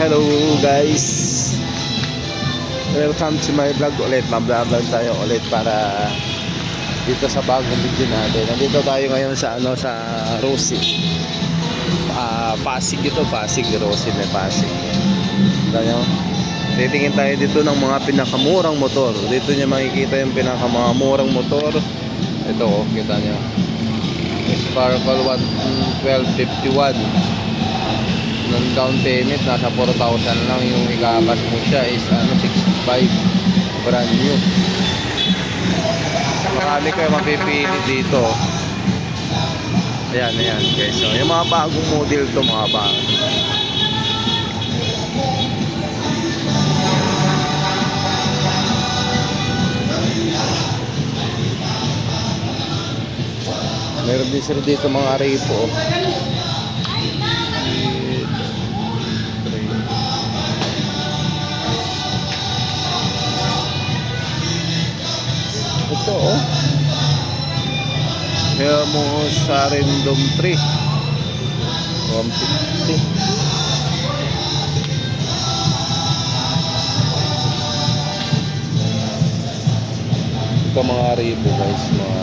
Hello guys. Welcome to my vlog ulit. Mablog tayo ulit para Dito sa bagong video natin. Nandito tayo ngayon sa ano sa Rosie Ah, Pasig ito. Pasig Rosie may Pasig. Tayo Titingin tayo dito ng mga pinakamurang motor. Dito niya makikita yung pinakamurang motor. Ito oh kita niyo. Sparkle 1251 non-down payment nasa 4,000 lang. Yung ikakas mo siya is ano 65 brand new. Marami kayo mapipili dito. Ayan ayan guys. So, yung mga bagong model to mga bago meron din sila dito mga repo. Kaya mo sa random tree. 150. Ito mga ribo guys, mga